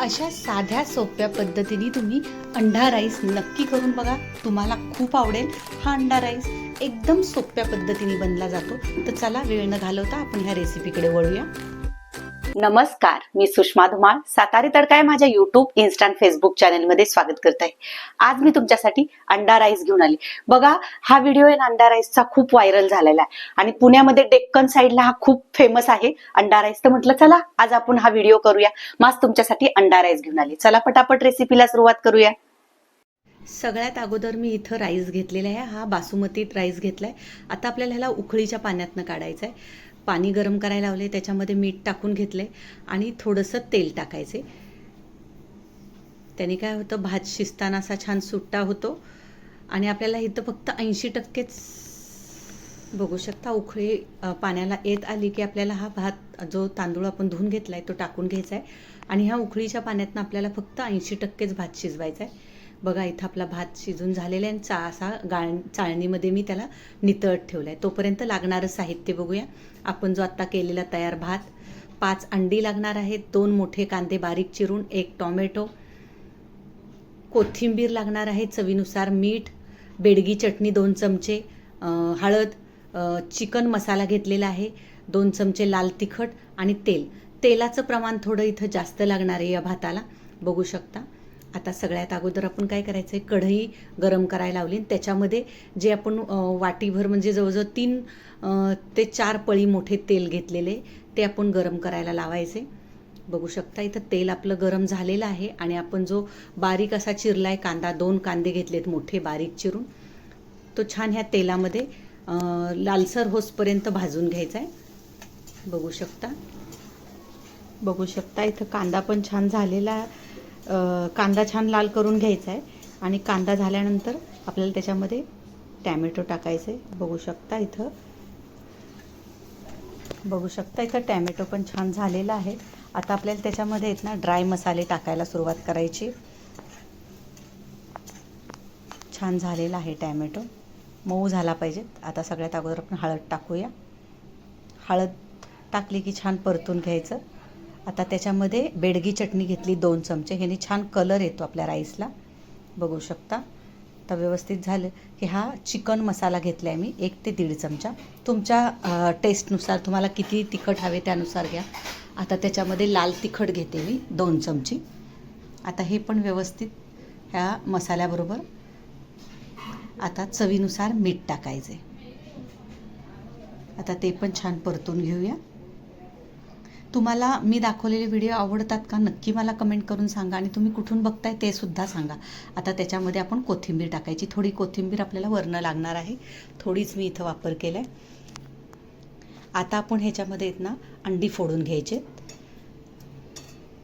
अशा साध्या सोप्या पद्धतीने तुम्ही अंडा राईस नक्की करून बघा. तुम्हाला खूप आवडेल हा अंडा राईस एकदम सोप्या पद्धतीने बनला जातो. तर चला वेळ न घालवता आपण ह्या रेसिपीकडे वळूया. नमस्कार मी सुषमा धुमाळ सातारी तडकाय माझ्या युट्यूब इन्स्टा आणि फेसबुक चॅनलमध्ये स्वागत करत आहे आज मी तुमच्यासाठी अंडा राईस घेऊन आली. बघा हा व्हिडिओ आहे ना अंडा राईसचा खूप व्हायरल झालेला आहे. आणि पुण्यामध्ये डेक्कन साईडला हा खूप फेमस आहे अंडा राईस तर म्हटलं चला आज आपण हा व्हिडिओ करूया. मास तुमच्यासाठी अंडा राईस घेऊन आली. चला पटापट रेसिपीला सुरुवात करूया. सगळ्यात अगोदर मी इथं राईस घेतलेला आहे. हा बासुमती राईस घेतलाय. आता आपल्याला ह्याला उकळीच्या पाण्यातनं काढायचा आहे पाणी गरम करायला लावले त्याच्यामध्ये मीठ टाकून घेतले आणि थोडंसं तेल टाकायचे. त्याने काय होतं भात शिजताना असा छान सुट्टा होतो आणि आपल्याला इथं फक्त ऐंशी टक्केच बघू शकता उकळी पाण्याला येत आली की आपल्याला हा भात जो तांदूळ आपण धुवून घेतला आहे तो टाकून घ्यायचा आहे आणि ह्या उकळीच्या पाण्यातनं आपल्याला फक्त ऐंशी टक्केच भात शिजवायचा आहे बघा इथं आपला भात शिजून झालेला आहे आणि चा असा गाळ चाळणीमध्ये मी त्याला नितळत ठेवला आहे तोपर्यंत लागणारं साहित्य बघूया. आपण जो आत्ता केलेला तयार भात पाच अंडी लागणार आहेत दोन मोठे कांदे बारीक चिरून एक टॉमॅटो कोथिंबीर लागणार आहे चवीनुसार मीठ बेडगी चटणी दोन चमचे हळद चिकन मसाला घेतलेला आहे दोन चमचे लाल तिखट आणि तेल. तेलाचं प्रमाण थोडं इथं जास्त लागणार आहे या भाताला. बघू शकता. आता सगळ्यात अगोदर आपण काय करायचं आहे कढई गरम करायला लावली त्याच्यामध्ये जे आपण वाटीभर म्हणजे जवळजवळ तीन ते चार पळी मोठे तेल घेतलेले ते आपण गरम करायला लावायचे. बघू शकता इथं तेल आपलं गरम झालेलं आहे आणि आपण जो बारीक असा चिरला आहे कांदा दोन कांदे घेतलेत मोठे बारीक चिरून तो छान ह्या तेलामध्ये लालसर होसपर्यंत भाजून घ्यायचा आहे बघू शकता. बघू शकता इथं कांदा पण छान झालेला कांदा छान लाल करून घ्यायचा आहे आणि कांदा झाल्यानंतर आपल्याला त्याच्यामध्ये टॅमॅटो टाकायचे. बघू शकता इथं. बघू शकता इथं टॅमॅटो पण छान झालेला आहे. आता आपल्याला त्याच्यामध्ये आहेत ना ड्राय मसाले टाकायला सुरुवात करायची. छान झालेला आहे टॅमॅटो. मऊ झाला पाहिजे. आता सगळ्यात अगोदर आपण हळद टाकूया. हळद टाकली की छान परतून घ्यायचं. आता त्याच्यामध्ये बेडगी चटणी घेतली दोन चमचे. ह्याने छान कलर येतो आपल्या राईसला बघू शकता. तर व्यवस्थित झालं. की हा चिकन मसाला घेतला आहे मी एक ते दीड चमचा. तुमच्या टेस्टनुसार तुम्हाला किती तिखट हवे त्यानुसार घ्या. आता त्याच्यामध्ये लाल तिखट घेते मी दोन चमची. आता हे पण व्यवस्थित ह्या मसाल्याबरोबर आता चवीनुसार मीठ टाकायचे आता ते पण छान परतून घेऊया. तुम्हाला मी दाखवलेले व्हिडिओ आवडतात का? नक्की मला कमेंट करून सांगा आणि तुम्ही कुठून बघताय ते सुद्धा सांगा. आता त्याच्यामध्ये आपण कोथिंबीर टाकायची. थोडी कोथिंबीर आपल्याला वरणं लागणार आहे. थोडीच मी इथं वापर केला आहे आता आपण ह्याच्यामध्ये आहेत ना अंडी फोडून घ्यायचे.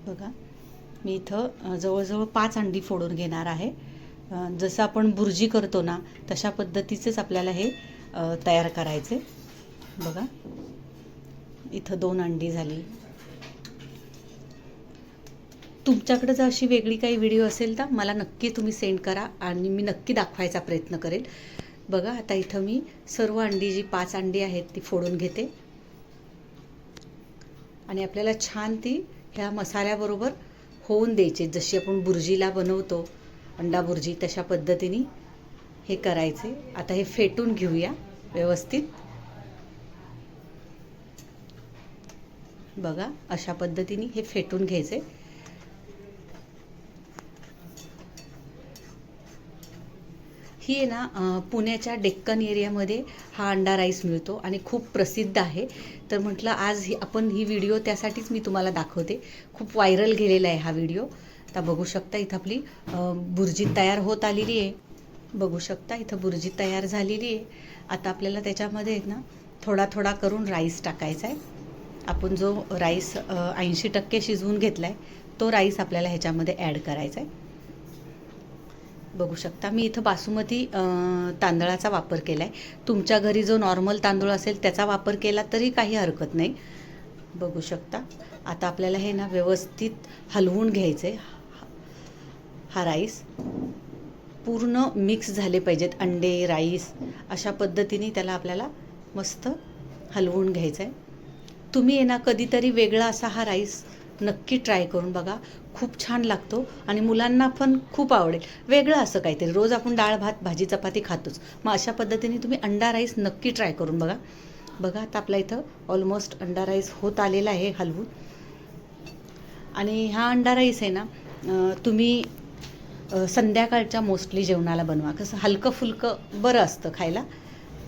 बघा मी इथं जवळजवळ पाच अंडी फोडून घेणार आहे. जसं आपण बुर्जी करतो ना तशा पद्धतीचेच आपल्याला हे तयार करायचे. बघा. इथं दोन अंडी झाली. तुमच्याकडे जर अशी वेगळी काही व्हिडिओ असेल तर मला नक्की तुम्ही सेंड करा आणि मी नक्की दाखवायचा प्रयत्न करेल. बघा आता इथं मी सर्व अंडी जी पाच अंडी आहेत ती फोडून घेते. आणि आपल्याला छान ती ह्या मसाल्याबरोबर होऊन द्यायचे. जशी आपण बुर्जीला बनवतो अंडा बुर्जी तशा पद्धतीने हे करायचे. आता हे फेटून घेऊया व्यवस्थित. बघा अशा पद्धतीने हे फेटून घ्यायचे. ही आहे ना पुण्याच्या डेक्कन एरियामध्ये हा अंडा राईस मिळतो आणि खूप प्रसिद्ध आहे. तर म्हटलं आज ही आपण ही व्हिडिओ त्यासाठीच मी तुम्हाला दाखवते. खूप व्हायरल गेलेला आहे हा व्हिडिओ. आता बघू शकता इथं आपली बुर्जी तयार होत आलेली आहे. बघू शकता इथं बुर्जी तयार झालेली आहे. आता आपल्याला त्याच्यामध्ये ना थोडा थोडा करून राईस टाकायचा आहे. आपण जो राईस ऐंशी टक्के शिजवून घेतला आहे तो राईस आपल्याला ह्याच्यामध्ये ॲड करायचा आहे बघू शकता मी इथं बासुमती तांदळाचा वापर केला आहे तुमच्या घरी जो नॉर्मल तांदूळ असेल त्याचा वापर केला तरी काही हरकत नाही. बघू शकता. आता आपल्याला हे ना व्यवस्थित हलवून घ्यायचं आहे हा राईस पूर्ण मिक्स झाले पाहिजेत. अंडे राईस अशा पद्धतीने त्याला आपल्याला मस्त हलवून घ्यायचं आहे तुम्ही आहे ना कधीतरी वेगळा असा हा राईस नक्की ट्राय करून बघा. खूप छान लागतो आणि मुलांना पण खूप आवडेल. वेगळं असं काहीतरी. रोज आपण डाळ भात भाजी चपाती खातोच. मग अशा पद्धतीने तुम्ही अंडा राईस नक्की ट्राय करून बघा. बघा आता आपल्या इथं ऑलमोस्ट अंडा राईस होत आलेला आहे हलवून. आणि हा अंडा राईस आहे ना तुम्ही संध्याकाळच्या मोस्टली जेवणाला बनवा. कसं हलकं फुलकं बरं असतं खायला.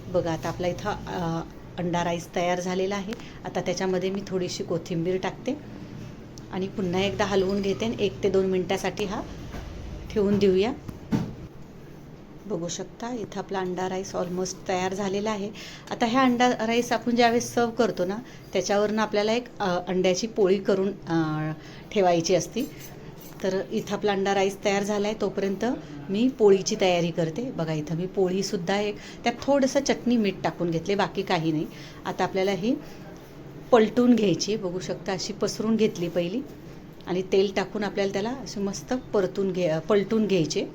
बघा आता आपल्या इथं अंडा राईस तयार झालेला आहे. आता त्याच्यामध्ये मी थोडीशी कोथिंबीर टाकते आणि पुन्हा एकदा हलवून घेते आणि एक ते दोन मिनटासाठी हा ठेवून देऊया. बघू शकता इथं आपला अंडा राईस ऑलमोस्ट तयार झालेला आहे. आता ह्या अंडा राईस आपण ज्यावेळेस सर्व करतो ना त्याच्यावरनं आपल्याला एक अंड्याची पोळी करून ठेवायची असती. तर इथं आपला अंडा राईस तयार झाला आहे तोपर्यंत मी पोळीची तयारी करते. बघा इथं मी पोळीसुद्धा एक त्यात थोडंसं चटणी मीठ टाकून घेतले बाकी काही नाही. आता आपल्याला ही पलटून घ्यायची बघू शकता अशी पसरून घेतली पहिली. आणि तेल टाकून आपल्याला त्याला असे मस्त परतून घे पलटून घ्यायचे.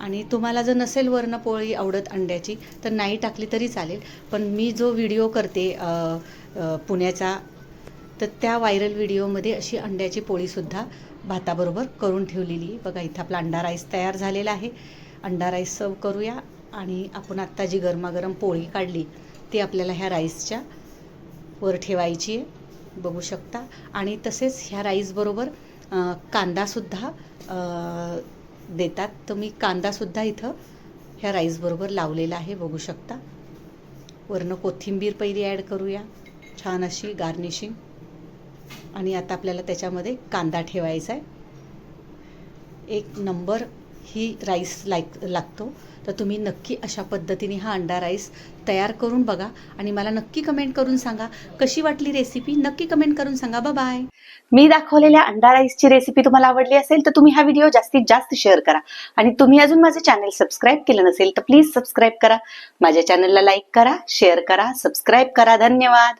आणि तुम्हाला जर नसेल वर्ण पोळी आवडत अंड्याची तर नाही टाकली तरी चालेल. पण मी जो व्हिडिओ करते पुण्याचा तर त्या व्हायरल व्हिडिओमध्ये अशी अंड्याची पोळीसुद्धा भाताबरोबर करून ठेवलेली. बघा इथं आपला अंडा राईस तयार झालेला आहे. अंडा राईस सर्व करूया. आणि आपण आत्ता जी गरमागरम पोळी काढली ती आपल्याला ह्या राईसच्या वर ठेवायची आहे. बघू शकता. आणि तसेच ह्या राईसबरोबर कांदासुद्धा देतात. तर मी कांदासुद्धा इथं ह्या राईसबरोबर लावलेला आहे. बघू शकता. वरनं कोथिंबीर पहिली ॲड करूया. छान अशी गार्निशिंग. आणि आता आपल्याला त्याच्यामध्ये कांदा ठेवायचा आहे. एक नंबर ही राईस लाईक लागतो. तर तुम्ही नक्की अशा पद्धतीने हा अंडा राईस तयार करून बघा. आणि मला नक्की कमेंट करून सांगा. कशी वाटली रेसिपी नक्की कमेंट करून सांगा. बा बाय मी दाखवलेल्या अंडा राईसची रेसिपी तुम्हाला आवडली असेल तर तुम्ही हा व्हिडिओ जास्तीत जास्त शेअर करा. आणि तुम्ही अजून माझे चॅनल सबस्क्राईब केलं नसेल तर प्लीज सबस्क्राईब करा. माझ्या चॅनलला लाईक करा शेअर करा सबस्क्राईब करा. धन्यवाद.